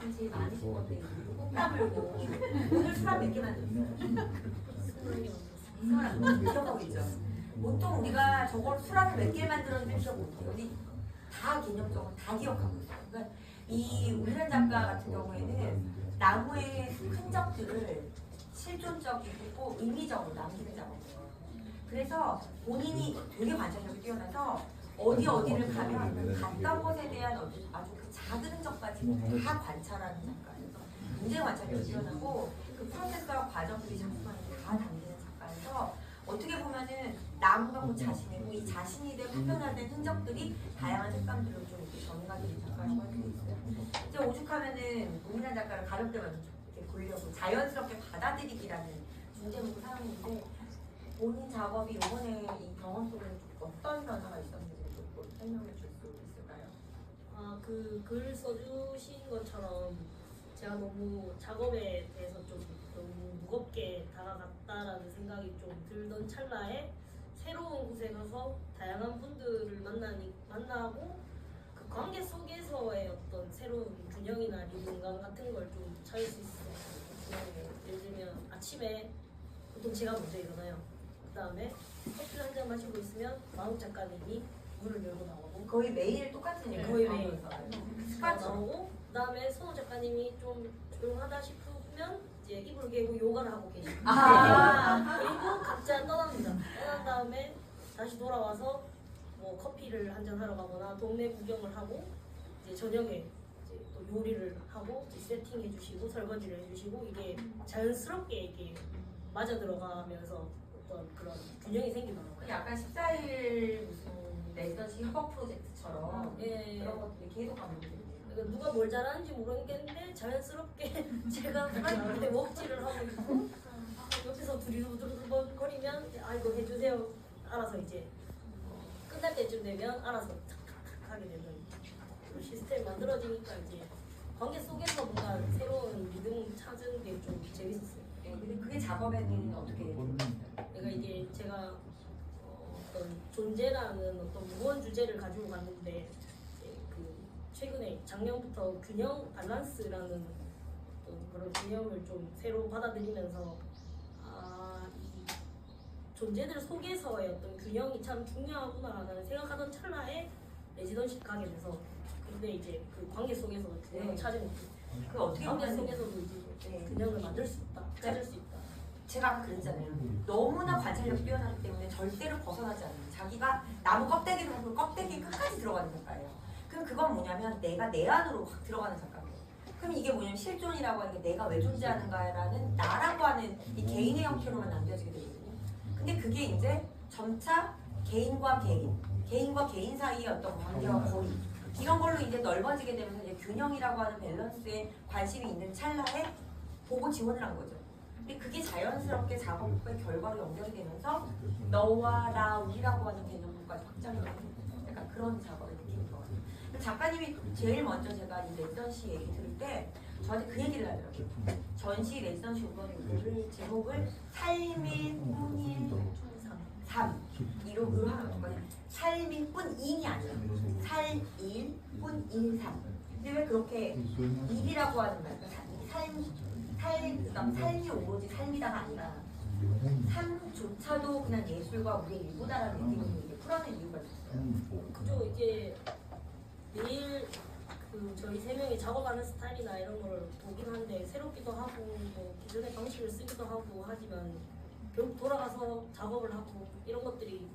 말씀 제일 많으신 건데 꽃감 물고 오늘 수학 몇개 만들었어요? 수학 기억하고 있죠? 보통 우리가 저걸 수학을 몇 개 만들었는지 기억 못해요. 우리 다 개념적으로 다 기억하고 있어요. 그러니까 이 우리란 작가 같은 경우에는 나무의 흔적들을 실존적이고 의미적으로 남기는 작업이에요. 그래서 본인이 되게 관찰력이 뛰어나서 어디 어디를 가면 갔던 곳에 대한 어디- 아주 그 작은 흔적까지 다 관찰하는 작가예요. 굉장히 관찰력이 뛰어나고 그 프로세스와 과정들이 작품 안에 다 담기는 작가여서 어떻게 보면은 나무가 곧 자신이고 이 자신이 된 표현화된 흔적들이 다양한 색감들로 좀 이렇게 전가되는 작가라고 할수 있어요. 이제 오죽하면은 우민한 작가를 가볍게만 이렇게 보려고 자연스럽게 받아들이기라는 중제목을 사용했는데 본인 작업이 이번에 이 경험 속에 어떤 변화가 있었는지 설명해 줄 수 있을까요? 아, 그 글 써주신 것처럼 제가 너무 작업에 대해서 좀 너무 무겁게 다가갔다라는 생각이 좀 들던 찰나에 새로운 곳에 가서 다양한 분들을 만나니 만나고 그 관계 속에서의 어떤 새로운 균형이나 리듬감 같은 걸 좀 찾을 수 있어요. 네, 예를 들면 아침에 보통 제가 먼저 일어나요. 그 다음에 커피를 한 잔 마시고 있으면 마욱 작가님이 문을 열고 나오고 거의 매일 똑같은 네, 일을 거의 하고 매일. 있어요. 습관 습관처럼. 나오고 그다음에 선호 작가님이 좀 조용하다 싶으면 이제 이불 개고 요가를 하고 계시고 아. 그리고 각자 떠납니다. 떠난 다음에 다시 돌아와서 뭐 커피를 한잔 하러 가거나 동네 구경을 하고 이제 저녁에 이제 또 요리를 하고 이제 세팅해 주시고 설거지를 해 주시고 이게 자연스럽게 이게 맞아 들어가면서 어떤 그런 균형이 생기더라고요. 약간 14일 무슨 레지던시 협업 프로젝트처럼 예. 그런 것들이 계속 반복돼요. 그러니까 누가 뭘 잘하는지 모르겠는데 자연스럽게 제가 프라이팬에 웍질을 하고 있고 옆에서 둘이 두두두번 이아 이거 해주세요 알아서 이제 어, 끝날 때쯤 되면 알아서 탁탁탁 하게 되는 그런 시스템이 만들어지니까 이제 관계 속에서 뭔가 새로운 리듬 찾은 게 좀 재밌었어요. 네, 근데 그게 작업에는 어떻게 돼요? 그러 니까 이게 제가 어, 어떤 존재라는 어떤 무거운 주제를 가지고 갔는데 그 최근에 작년부터 균형 밸런스라는 어떤 그런 개념을 좀 새로 받아들이면서 아이 존재들 속에서의 어떤 균형이 참 중요하구나라는 생각하던 찰나에 레지던시 가게 돼서 근데 이제 그 관계 속에서 균형을 네. 찾은 거죠. 그 어떻게 관계 속에서도 이제 네. 균형을 만들 수 있다, 찾을 수 있다. 제가 그랬잖아요. 너무나 관찰력이 뛰어나기 때문에 절대로 벗어나지 않아요. 자기가 나무 껍데기를 보고 껍데기 끝까지 들어가는 작가예요. 그럼 그건 뭐냐면 내가 내 안으로 확 들어가는 작가예요. 그럼 이게 뭐냐면 실존이라고 하는 게 내가 왜 존재하는가라는 나라고 하는 이 개인의 형태로만 남겨지게 되거든요. 근데 그게 이제 점차 개인과 개인, 개인과 개인 사이의 어떤 관계와 거리 이런 걸로 이제 넓어지게 되면서 이제 균형이라고 하는 밸런스에 관심이 있는 찰나에 보고 지원을 한 거죠. 근데 그게 자연스럽게 작업의 결과로 연결이 되면서 너와 나 우리라고 하는 개념까지 확장이 되는 약간 그런 작업을 느끼는 것 같아요. 작가님이 제일 먼저 제가 이 레지던시 얘기 들을 때 저한테 그 얘기를 하더라고요. 전시 레지던시 우거를 제목을 삶일 뿐일 삶 이로 으로 하는 거거든요. 삶일 뿐 인이 아니라 살일 뿐인 삶. 근데 왜 그렇게 일이라고 하는 말까? 삶, 삶, 그러니까 삶이 오로지 삶이다가 아니라 삶조차도 그냥 예술과 우리의 일부다라는 느낌을 이렇게 풀어낸 이유가 있어요. 그죠 이제 매일 그 저희 세 명이 작업하는 스타일이나 이런 걸 보긴 한데 새롭기도 하고 뭐 기존의 방식을 쓰기도 하고 하지만 결국 돌아가서 작업을 하고 이런 것들이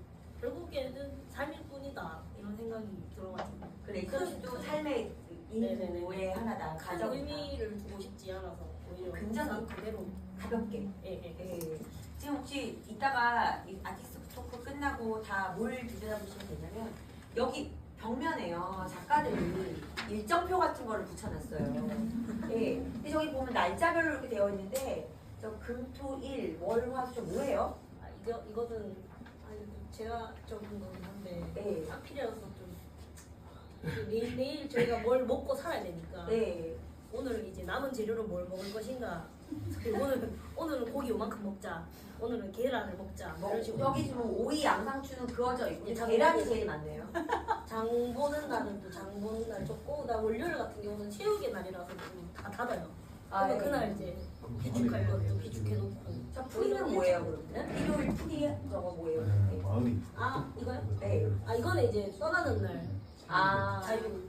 결국에는 삶일 뿐이다 이런 생각이 들어가지고 그 레지던시도 삶의 네네네. 일부의 하나다. 큰 가정이다. 의미를 두고 싶지 않아서 오히려 굉장히 상 그대로 가볍게. 예 예 예. 지금 혹시 이따가 이 아티스트 토크 끝나고 다뭘 들여다보시면 되냐면 여기 벽면에요 작가들이 일정표 같은 거를 붙여놨어요. 예. 근데 저기 보면 날짜별로 이렇게 되어 있는데 저 금토일 월화수 뭐예요? 아 이거 이거는 아니 제가 적은 거긴 한데 네. 딱필이라서 좀 내일 내일 저희가 뭘 먹고 살아야 되니까 네. 오늘 이제 남은 재료로 뭘 먹을 것인가 그리고 오늘은 오늘은 고기 요만큼 먹자. 오늘은 계란을 먹자. 뭐 이런 식으로. 여기 지금 오이 양상추는 그어져 있고 예, 계란이 장보고. 제일 많네요. 장 보는 날은 또 장 보는 날 줬고 그다음 월요일 같은 경우는 체육의 날이라서 좀다 닫아요. 아, 그러면 예. 그날 이제 비축할 것도 비축해놓고. 저 풀이는 뭐예요 그럼? 일요일 풀이 저거 뭐예요? 네, 마음이 아 이거요? 네. 아 이거는 이제 떠나는 날 아 자유.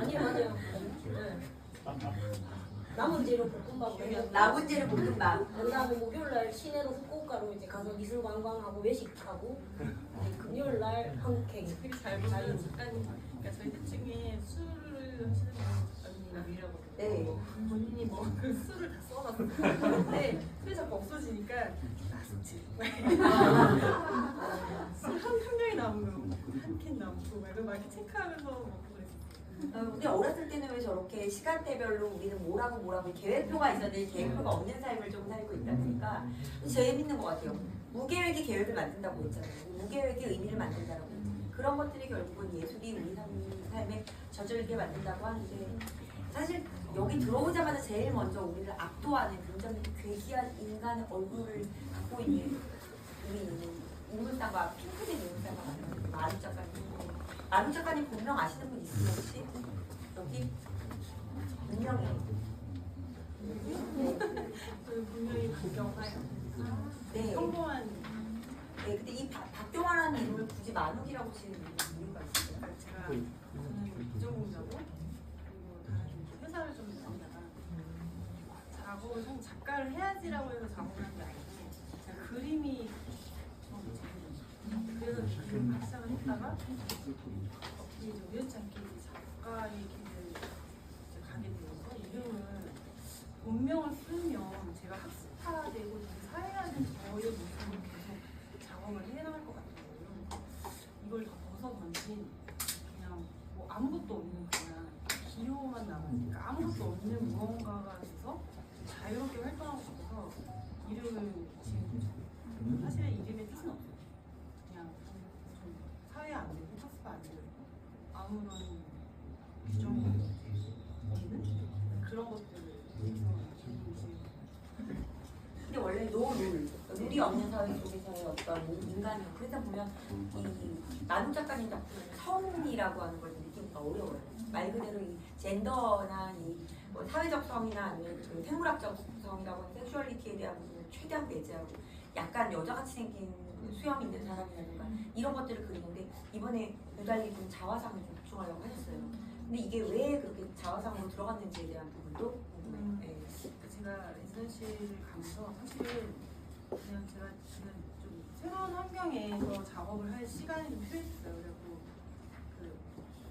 아니요 아니요 재료 볶음밥 라분제를 볶음밥. 그다음에 목요일 날 시내로 후쿠오카로 이제 가서 미술 관광하고 외식하고 이제 금요일 날 한국행. 잘 보는 작가님 그러니까 저희 셋 중에 술을 하시는 작가님이라고 네. 본인이 뭐그 술을 다 써놨어요 근데 술이 자꾸 없어지니까 아 숙취 술한 병이 남으면 한캔 남고 막 이렇게 체크하면서 먹고 그랬어요 어, 우리 어렸을 때는 왜 저렇게 시간대별로 우리는 뭐라고 뭐라고 계획표가 있었는데 계획표가 없는 삶을 좀 살고 있다 보니까 재밌는 것 같아요. 무계획의 계획을 만든다고 했잖아요. 무계획의 의미를 만든다고 했잖아요. 그런 것들이 결국은 예술이 우리 삶, 삶에 젖을게 만든다고 하는데 사실 여기 들어오자마자 제일 먼저 우리를 압도하는 굉장히 괴기한 인간의 얼굴을 갖고 있는 우리 인물상과 핑크색 인물상과 만나는 마루 작가님. 마루 작가님 본명 아시는 분 있으세요 혹시? 여기 분명히 분명히 박경화요 네. 평범한 네, 근데 이 박- 박경화라는 이름을 굳이 만욱이라고 지는 이유가 있어요. 그러니까 제가 저는 비전공자고 그리고 다른 회사를 좀 다니다가 작업을 좀 작가를 해야지라고 해서 작업을 한 게 아니고 그림이 처음 재밌었어요. 그래서 하기 시작을 했다가 어떻게 좀 우연치 않게 이제 작가의 길을 이제 가게 되어서 이름을 본명을 쓰면 제가 학습화되고 되게 사회하는 저의 모습을 계속 작업을 해나갈 것 같은 거예요. 이걸 다 벗어 던진 그냥 뭐 아무것도 없는 그냥 기호만 남으니까 아무것도 없는 무언가가 돼서 자유롭게 활동하고 싶어서 이름을 지은 거죠. 사실은 이름의 뜻은 없어요. 그냥 좀 사회 안 되고 학습 안 되고 아무런 규정이 없는 그런 것들을 위해서 이름을 지은 거예요. 근데 원래 노룰, 룰이 없는 사회 속에서의 어떤 인간이 그래서 보면 이 만욱 작가님 작품은 성이라고 하는 걸 느끼기가 어려워요. 말 그대로 이 젠더나 이 뭐 사회적 성이나 아니면 그 생물학적 성이라고 하는 섹슈얼리티에 대한 부분을 최대한 배제하고 약간 여자같이 생긴 그 수염 있는 사람이라든가 이런 것들을 그리는데 이번에 유달리 좀 자화상을 좀 집중하려고 하셨어요. 근데 이게 왜 그렇게 자화상으로 들어갔는지에 대한 부분도 궁금해요. 네. 그 제가 레지던시를 가면서 사실 그냥 제가 지금 좀 새로운 환경에서 작업을 할 시간이 좀 필요했어요. 그리고 그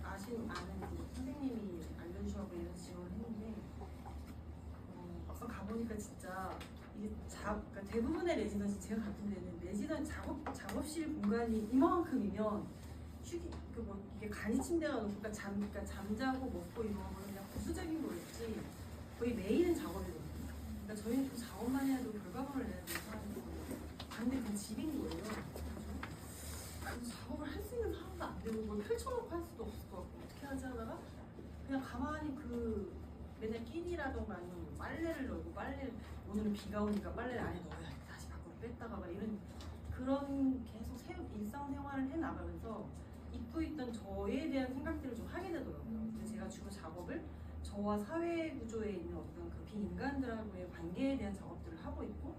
아신 아는 그 선생님이 알려주셔서 이런 지원을 했는데 어, 막상 가보니까 진짜 이게 자, 그러니까 대부분의 레지던시 제가 같은 데는 레지던 작업 작업실 공간이 이만큼이면 휴기 그뭐 이게 간이 침대가 놓고 그러니까 잠 그러니까 잠자고 먹고 이런 거는 그냥 부수적인 거였지 거의 매일은 작업이거든요. 그러니까 저희는 좀 작업만 해도 결과물을 내야 되는 사람이거든요. 근데 그 집인 거예요. 그래서 작업을 할 수 있는 상황도 안 되고 뭘 펼쳐놓고 할 수도 없을 것 같고 어떻게 하지 하다가 그냥 가만히 그 맨날 끼니라던가 아니면 뭐 빨래를 넣고 빨래 오늘은 비가 오니까 빨래를 안에 넣어야 다시 밖으로 뺐다가 막 이런 그런 계속 세, 일상생활을 해 나가면서 잊고 있던 저에 대한 생각들을 좀 하게 되더라고요. 근데 제가 주로 작업을 저와 사회 구조에 있는 어떤 그 비인간들하고의 관계에 대한 작업들을 하고 있고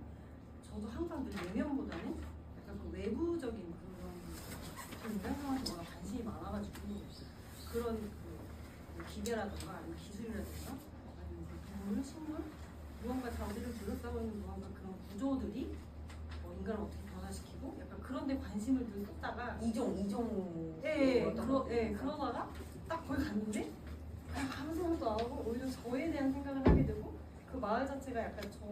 저도 항상 늘 내면보다는 약간 그 외부적인 그런 그 인간상한테 워낙 관심이 많아가지고 그런 그 기계라든가 아니면 기술이라든가 아니면 그 동물, 식물 무언가 자기를 둘러싸고 있는 무언가 그런 구조들이 어, 인간을 어떻게 변화시키고 약간 그런 데 관심을 늘 쏟다가 이종 이종 예, 예, 그러, 거? 예, 그러다가 딱 거기 갔는데 아무 생각도 안 하고 오히려 저에 대한 생각을 하게 되고 그 마을 자체가 약간 저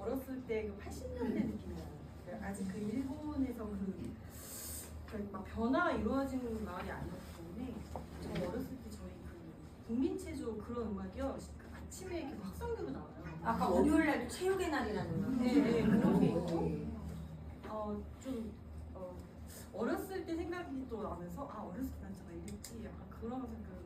어렸을 때그 80년대 느낌이 나요. 그러니까 아직 그 일본에서 그, 그막 변화가 이루어진 마을이 아니었기 때문에 저 어렸을 때 저희 그 국민체조 그런 음악이요 그 아침에 이렇게 확성기로 나와요. 아까 월요일 날도 체육의 날이라는 거. 네, 네, 그런 게 있고 어, 좀 어, 어렸을 때 생각이 또 나면서 아 어렸을 때난 정말 이랬지 약간 그러면서 그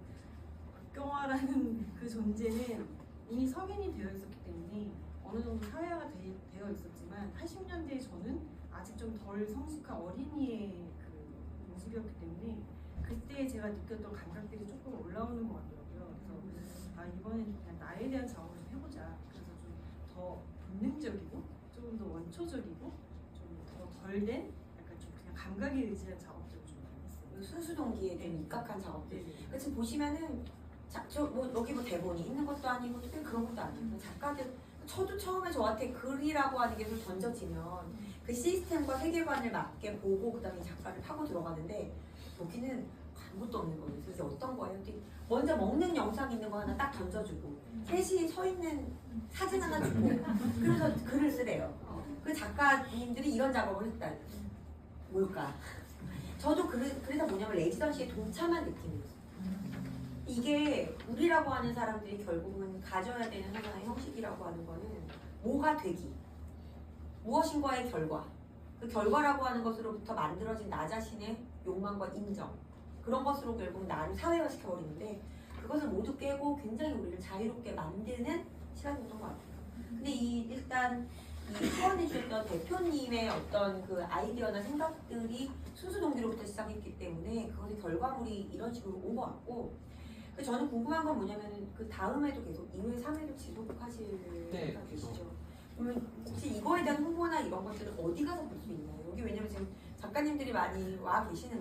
국경화라는 그 존재는 이미 성인이 되어 있었기 때문에 어느 정도 사회화가 되, 되어 있었지만 80년대에 저는 아직 좀 덜 성숙한 어린이의 그 모습이었기 때문에 그때 제가 느꼈던 감각들이 조금 올라오는 것 같더라고요. 그래서 아 이번엔 그냥 나에 대한 작업을 좀 해보자. 그래서 좀 더 본능적이고 조금 더 원초적이고 좀 더 덜 된 약간 좀 그냥 감각에 의지한 작업들을 좀 많이 했어요. 순수 동기에 좀 입각한 작업들. 네. 그러니까 지금 보시면은 자, 저, 뭐, 여기 뭐 대본이 있는 것도 아니고 특별히 그런 것도 아니고 작가들 저도 처음에 저한테 글이라고 하는 게 좀 던져지면 그 시스템과 세계관을 맞게 보고 그 다음에 작가를 파고 들어가는데 여기는 아무것도 없는 거예요. 그래서 어떤 거예요? 먼저 먹는 영상 있는 거 하나 딱 던져주고 셋이 서 있는 사진 하나 주고 그래서 글을 쓰래요. 그 작가님들이 이런 작업을 했다. 뭘까? 저도 그래, 그래서 뭐냐면 레지던시에 동참한 느낌이었어요. 우리라고 하는 사람들이 결국은 가져야 되는 하나의 형식이라고 하는 거는 뭐가 되기, 무엇인가의 결과, 그 결과라고 하는 것으로부터 만들어진 나 자신의 욕망과 인정. 그런 것으로 결국 나를 사회화시켜 버리는데 그것을 모두 깨고 굉장히 우리를 자유롭게 만드는 시간이었던 것 같아요. 근데 이 일단 이 후원해 주셨던 대표님의 어떤 그 아이디어나 생각들이 순수 동기로부터 시작했기 때문에 그것의 결과물이 이런 식으로 온 것 같고 그 저는 궁금한 건 뭐냐면은 그 다음에도 계속 2회, 3회도 지속하실 네, 생각이시죠? 그러면 혹시 이거에 대한 홍보나 이런 것들은 어디 가서 볼 수 있나요? 여기 왜냐면 지금 작가님들이 많이 와 계시는데